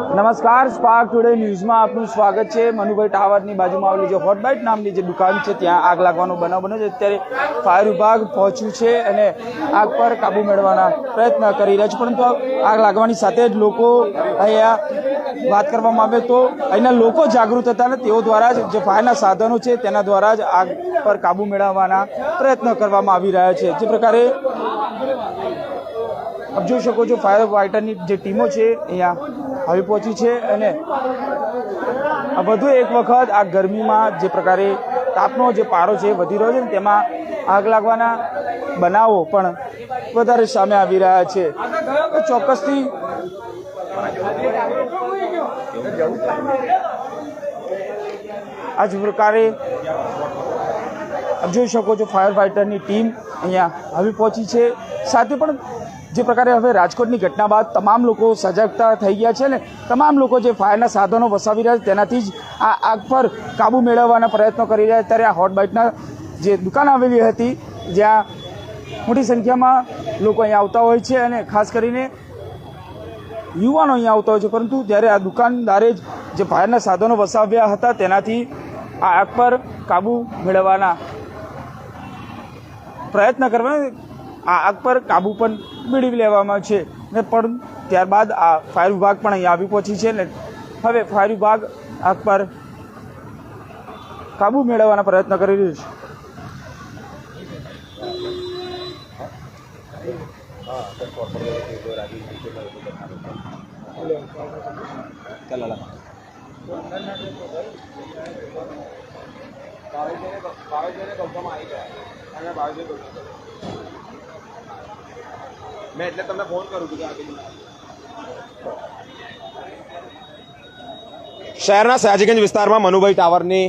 નમસ્કાર spark today ન્યૂઝમાં આપનું સ્વાગત છે. મનુભાઈ ટાવરની બાજુમાં આવેલી જે હોટબાઇટ નામની જે દુકાન છે, ત્યાં આગ લાગવાનો બનાવ બન્યો છે. અત્યારે ફાયર વિભાગ પહોંચ્યું છે અને આગ પર કાબુ મેળવવાના પ્રયત્ન કરી રહ્યા છે. પરંતુ આગ લાગવાની સાથે જ લોકો અહીંયા વાત કરવામાં આવે તો અહીંના લોકો જાગૃત હતા અને તેઓ દ્વારા જ જે ફાયરના સાધનો છે, તેના દ્વારા જ આગ પર કાબુ મેળવવાના પ્રયત્ન કરવામાં આવી રહ્યા છે. જે પ્રકારે આપ જોઈ શકો છો, ફાયર ફાઇટરની જે ટીમો છે, અહીંયા આવી પહોંચી છે અને આ વધુ એક વખત આ ગરમીમાં જે પ્રકારે તાપનો જે પારો છે વધી રહ્યો છે ને તેમાં આગ લાગવાના બનાવો પણ વધારે સામે આવી રહ્યા છે. ચોક્કસથી આ જ પ્રકારે જોઈ શકો છો ફાયર ફાઇટરની ટીમ અહીંયા આવી પહોંચી છે. સાથે પણ જે પ્રકારે હવે રાજકોટની ઘટના બાદ તમામ લોકો સજાગતા થઈ ગયા છે ને તમામ લોકો જે ફાયરના સાધનો વસાવી રહ્યા છે, તેનાથી જ આ આગ પર કાબૂ મેળવવાના પ્રયત્નો કરી રહ્યા ત્યારે આ હોટ બાઇટના જે દુકાન આવેલી હતી, જ્યાં મોટી સંખ્યામાં લોકો અહીંયા આવતા હોય છે અને ખાસ કરીને યુવાનો અહીંયા આવતા હોય છે. પરંતુ જ્યારે આ દુકાનદારે જ જે ફાયરના સાધનો વસાવ્યા હતા, તેનાથી આ આગ પર કાબૂ મેળવવાના પ્રયત્ન કરવા આ આગ પર કાબુ પણ મેળવી લેવામાં છે. ને પણ ત્યારબાદ આ ફાયર વિભાગ પણ અહીંયા આવી પહોંચી છે ને હવે ફાયર વિભાગ આગ પર કાબુ મેળવવાના પ્રયત્ન કરી રહ્યું છે. મેં એટલે તમને ફોન કરું છું શહેરના સયાજીગંજ વિસ્તારમાં મનુભાઈ ટાવરની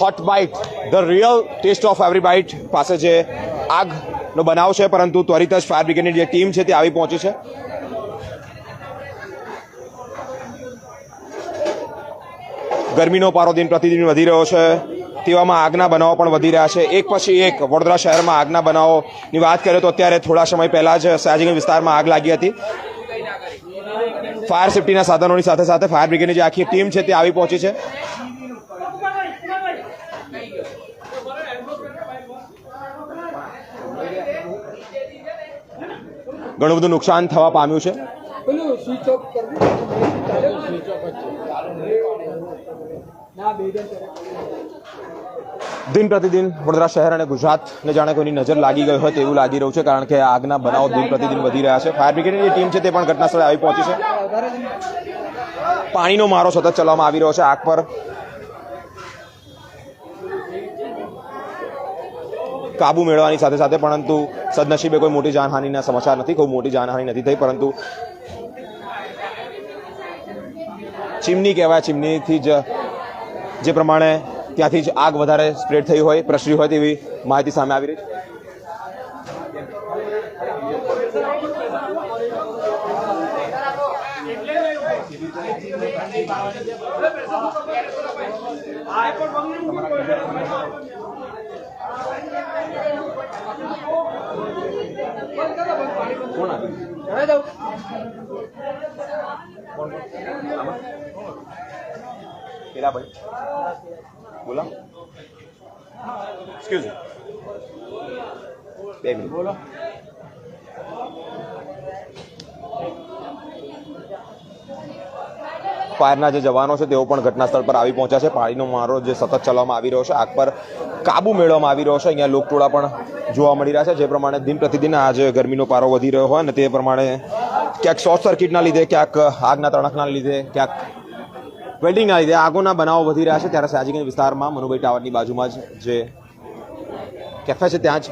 hot bite the real taste of every bite પાસે જે આગનો બનાવ છે, પરંતુ ત્વરિત જ ફાયર બ્રિગેડની જે ટીમ છે તે આવી પહોંચી છે. ગરમીનો પારો દિન પ્રતિદિન વધી રહ્યો છે. તેવામાં આગના બનાવો પણ વધી રહ્યા છે. એક પછી એક વડોદરા શહેરમાં આગના બનાવોની વાત કરીએ તો અત્યારે થોડા સમય પહેલાં જ સાજીગંજ વિસ્તારમાં આગ લાગી હતી. ફાયર સેફટીના સાધનોની સાથે સાથે ફાયર બ્રિગેડની જે આખી ટીમ છે તે આવી પહોંચી છે. ઘણું બધું નુકસાન થવા પામ્યું છે. પેલું સ્વિચ ઓફ કરવું સ્વિચ ઓફ દિન પ્રતિદિન વડોદરા શહેર અને ગુજરાતને જાણે કોઈની નજર લાગી ગઈ હોય તેવું લાગી રહ્યું છે, કારણ કે આગના બનાવો દિન પ્રતિદિન વધી રહ્યા છે. ફાયર બ્રિગેડની ટીમ છે તે પણ ઘટના સ્થળે આવી પહોંચી છે. પાણીનો મારો સતત ચલાવવામાં આવી રહ્યો છે, આગ પર. કાબુ મેળવવાની સાથે સાથે, પરંતુ સદનસીબે કોઈ મોટી જાનહાનિના સમાચાર નથી કોઈ મોટી જાનહાનિ નથી થઈ, પરંતુ ચીમની કહેવાય ચીમનીથી જ જે પ્રમાણે ત્યાંથી જ આગ વધારે સ્પ્રેડ થઈ હોય પ્રસરી હોય તેવી માહિતી સામે આવી રહી છે. પેલા ભાઈ બોલો એક્સક્યુઝ બે મિનિટ. બોલો. ફાયરના જે જવાનો છે તેઓ પણ ઘટના સ્થળ પર આવી પહોંચ્યા છે. પાણીનો મારો જે સતત ચલાવવામાં આવી રહ્યો છે આગ પર કાબુ મેળવવામાં આવી રહ્યો છે. અહીંયા લોકટોળા પણ જોવા મળી રહ્યા છે. જે પ્રમાણે દિન પ્રતિદિન આજે ગરમીનો પારો વધી રહ્યો હોય અને તે પ્રમાણે ક્યાંક શોર્ટ સર્કિટના લીધે, ક્યાંક આગના તણખના લીધે, ક્યાંક વેલ્ડિંગના લીધે. આગોના બનાવો વધી રહ્યા છે ત્યારે સાજીગંજ વિસ્તારમાં મનુભાઈ ટાવરની બાજુમાં જ જે કેફે છે ત્યાં જ.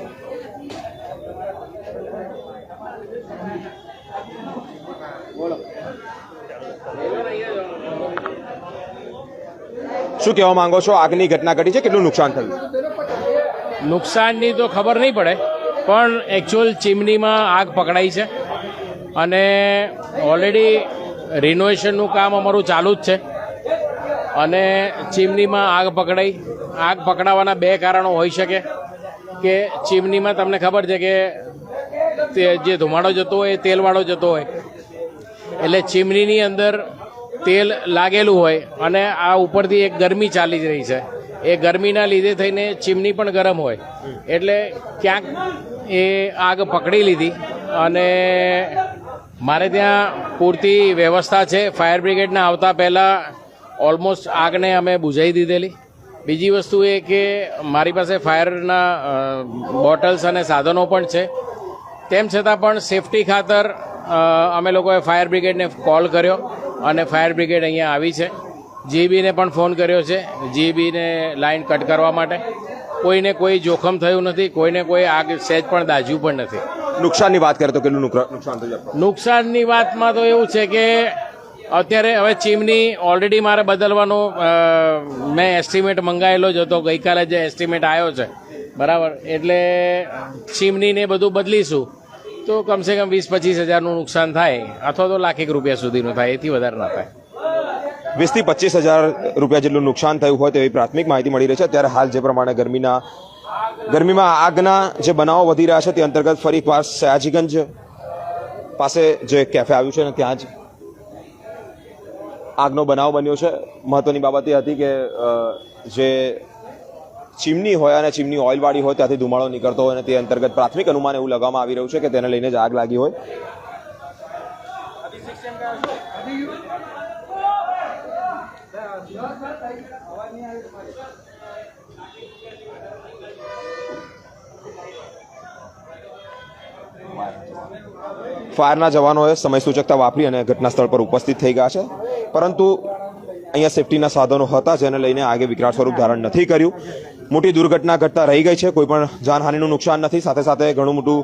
શું કહેવા માંગો છો? આગની ઘટના ઘટી છે, કેટલું નુકસાન થયું? નુકસાનની તો ખબર નહીં પડે, પણ એકચ્યુઅલ ચીમનીમાં આગ પકડાઈ છે. અને ઓલરેડી રિનોવેશનનું કામ અમારું ચાલુ જ છે. અને ચીમનીમાં આગ પકડાઈ. આગ પકડાવાના બે કારણો હોઈ શકે કે ચીમનીમાં તમને ખબર છે કે જે ધુમાડો જતો હોય એ તેલવાળો જતો હોય. એટલે ચીમનીની અંદર તેલ લાગેલું હોય અને આ ઉપરથી એક ગરમી ચાલી જ રહી છે. એ ગરમીના લીધે થઈને ચીમની પણ ગરમ હોય. એટલે ક્યાંક એ આગ પકડી લીધી અને મારે ત્યાં પૂરતી વ્યવસ્થા છે. ફાયર બ્રિગેડના આવતા પહેલાં ઓલમોસ્ટ આગને અમે બુઝાવી દીધેલી. બીજી વસ્તુ એ કે મારી પાસે ફાયરના બોટલ્સ અને સાધનો પણ છે. તેમ છતાં પણ સેફટી ખાતર અમે લોકોએ ફાયર બ્રિગેડને કોલ કર્યો અને ફાયર બ્રિગેડ અહીંયા આવી છે. જીબીને પણ ફોન કર્યો છે, જીબીને લાઈન કટ કરવા માટે. કોઈને કોઈ જોખમ થયું નથી, કોઈને કોઈ આગ સહેજ પણ દાજ્યું પણ નથી. નુકસાનની વાત કરે તો કેટલું નુકસાન થયું નુકસાનની વાતમાં તો એવું છે કે અત્યારે હવે ચીમની ઓલરેડી મારે બદલવાનો મેં એસ્ટિમેટ મંગાવેલો જ હતો. ગઈકાલે જે એસ્ટિમેટ આવ્યો છે. બરાબર? એટલે ચીમનીને બધું બદલીશું. તો કમસે કમ વીસ પચીસ હજારનું નુકસાન થાય. અથવા તો લાખેક રૂપિયા સુધીનું થાય. એથી વધારે ના થાય. વીસથી પચીસ હજાર રૂપિયા જેટલું નુકસાન થયું હોય તેવી પ્રાથમિક માહિતી મળી રહી છે. ત્યારે હાલ જે પ્રમાણે ગરમીના ગરમીમાં આગના જે બનાવો વધી રહ્યા છે તે અંતર્ગત ફરી એકવાર સયાજીગંજ પાસે જે કેફે આવ્યું છે ને ત્યાં જ આગનો બનાવ બન્યો છે. મહત્વની બાબત એ હતી કે જે ચીમની હોય અને ચીમની ઓઇલવાળી હોય ત્યાંથી ધુમાડો નીકળતો હોય અને તે અંતર્ગત પ્રાથમિક અનુમાન એવું લગાવવામાં આવી રહ્યું છે કે તેને લઈને જ આગ લાગી હોય. ફાયરના જવાનોએ સમય સૂચકતા વાપરી અને ઘટના સ્થળ પર ઉપસ્થિત થઈ ગયા છે. પરંતુ અહીંયા સેફટીના સાધનો હતા જેને લઈને આગે વિકરાળ સ્વરૂપ ધારણ નથી કર્યું. મોટી દુર્ઘટના ઘટતા રહી ગઈ છે. કોઈ પણ જાનહાનિનું નુકસાન નથી. સાથે સાથે ઘણું મોટું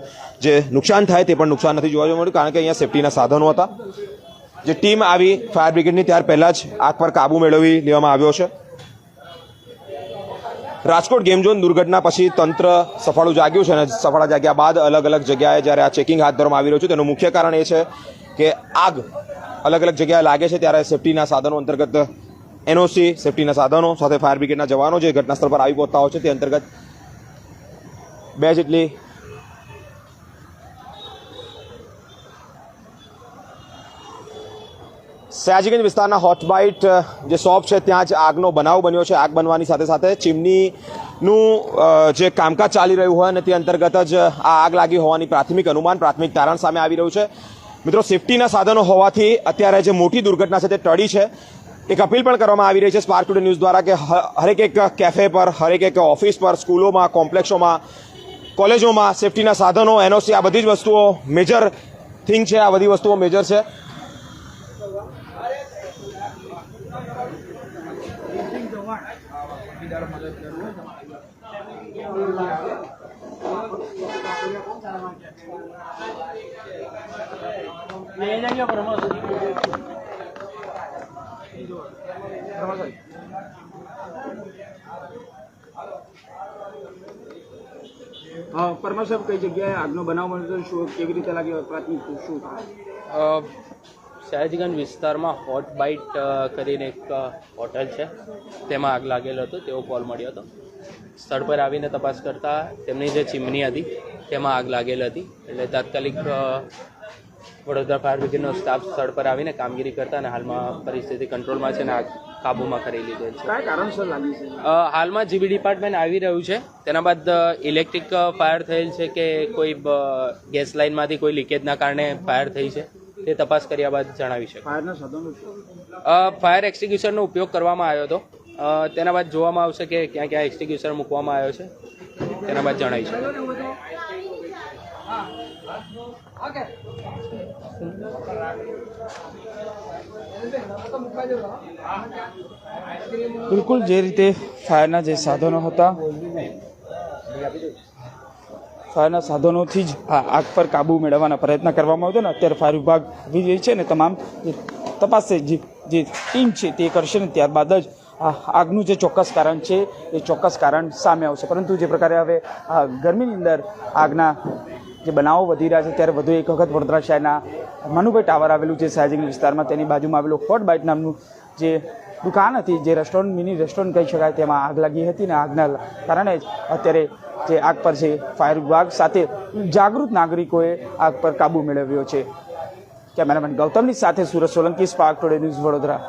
જે નુકસાન થાય તે પણ નુકસાન નથી જોવા મળ્યું, કારણ કે અહીંયા સેફટીના સાધનો હતા. જે ટીમ આવી ફાયર બ્રિગેડની ત્યાર પહેલાં જ આગ પર કાબુ મેળવી લેવામાં આવ્યો છે. રાજકોટ ગેમ ઝોન દુર્ઘટના પછી તંત્ર સફાળું જાગ્યું છે અને સફાળા જાગ્યા બાદ અલગ અલગ જગ્યાએ જ્યારે આ ચેકિંગ હાથ ધરવામાં આવી રહ્યું છે, તેનું મુખ્ય કારણ એ છે કે આગ અલગ અલગ જગ્યાએ લાગે છે, ત્યારે સેફટીના સાધનો અંતર્ગત એનઓસી, સેફટીના સાધનો સાથે ફાયર બ્રિગેડના જવાનો જે ઘટના સ્થળ પર આવી પહોંચતા હોય છે, તે અંતર્ગત બે જેટલી સયાજીગંજ વિસ્તારના હોટબાઇટ જે શોપ છે, ત્યાં જ આગનો બનાવ બન્યો છે. આગ બનવાની સાથે સાથે ચીમનીનું જે કામકાજ ચાલી રહ્યું હોય અને તે અંતર્ગત જ આ આગ લાગી હોવાની પ્રાથમિક અનુમાન, પ્રાથમિક તારણ સામે આવી રહ્યું છે. મિત્રો, સેફટીના સાધનો હોવાથી અત્યારે જે મોટી દુર્ઘટના છે, તે ટળી છે. એક અપીલ પણ કરવામાં આવી રહી છે સ્પાર્ક ટુડે ન્યૂઝ દ્વારા કે હરેક એક કેફે પર, હરેક એક ઓફિસ પર, સ્કૂલોમાં, કોમ્પ્લેક્સોમાં, કોલેજોમાં સેફટીના સાધનો, એનઓસી આ બધી જ વસ્તુઓ મેજર થિંગ છે. આ બધી વસ્તુઓ મેજર છે. પરમાર કઈ જગ્યાએ આગનો બનાવ બન્યો હતો? શું, કેવી રીતે લાગ્યો? પ્રાથમિક શું સયાજીગંજ વિસ્તારમાં હોટ બાઇટ કરીને એક હોટલ છે. તેમાં આગ લાગેલો હતો, તેવો કોલ મળ્યો હતો. સ્થળ પર આવીને તપાસ કરતા તેમની જે ચીમની હતી, તેમાં આગ લાગેલી હતી. એટલે તાત્કાલિક વડોદરા ફાયર બ્રિગેડનો સ્ટાફ સ્થળ પર આવીને કામગીરી કરતા અને હાલમાં પરિસ્થિતિ કંટ્રોલમાં છે અને આગ કાબૂમાં કરી લીધેલ છે. કારણસર લાગી છે? હાલમાં જીબી ડિપાર્ટમેન્ટ આવી રહ્યું છે. તેના બાદ ઇલેક્ટ્રિક ફાયર થયેલ છે કે કોઈ ગેસ લાઇનમાંથી કોઈ લીકેજના કારણે ફાયર થઈ છે તે તપાસ કર્યા બાદ જણાવી શકે ફાયર એક્સટિગ્યુશનનો ઉપયોગ કરવામાં આવ્યો હતો. તેના બાદ જોવામાં આવશે કે ક્યાં ક્યાં એક્સટિગ્યુશન મૂકવામાં આવ્યો છે. તેના બાદ જણાવી શકે બિલકુલ જે રીતે ફાયરના જે સાધનો હતા, ફાયરના સાધનોથી જ આ આગ પર કાબુ મેળવવાના પ્રયત્ન કરવામાં આવ્યો ને, અત્યારે ફાયર વિભાગ આવી રહી છે ને, તમામ તપાસે જે જે ટીમ છે તે કરશે ને, ત્યારબાદ જ આગનું જે ચોક્કસ કારણ છે, એ ચોક્કસ કારણ સામે આવશે. પરંતુ જે પ્રકારે હવે ગરમીની અંદર આગના જે બનાવો વધી રહ્યા છે, ત્યારે વધુ એક વખત વડોદરા શહેરના મનુભાઈ ટાવર આવેલું છે સયાજીગંજ વિસ્તારમાં. તેની બાજુમાં આવેલું હોટ બાઇટ નામનું જે દુકાન હતી, જે રેસ્ટોરન્ટ મિની રેસ્ટોરન્ટ કહી શકાય, તેમાં આગ લાગી હતી ને આગના કારણે જ અત્યારે જે આગ પર છે ફાયર વિભાગ સાથે જાગૃત નાગરિકોએ આગ પર કાબુ મેળવ્યો છે. કેમેરામેન ગૌતમની સાથે Surat Solanki spark today news Vadodara.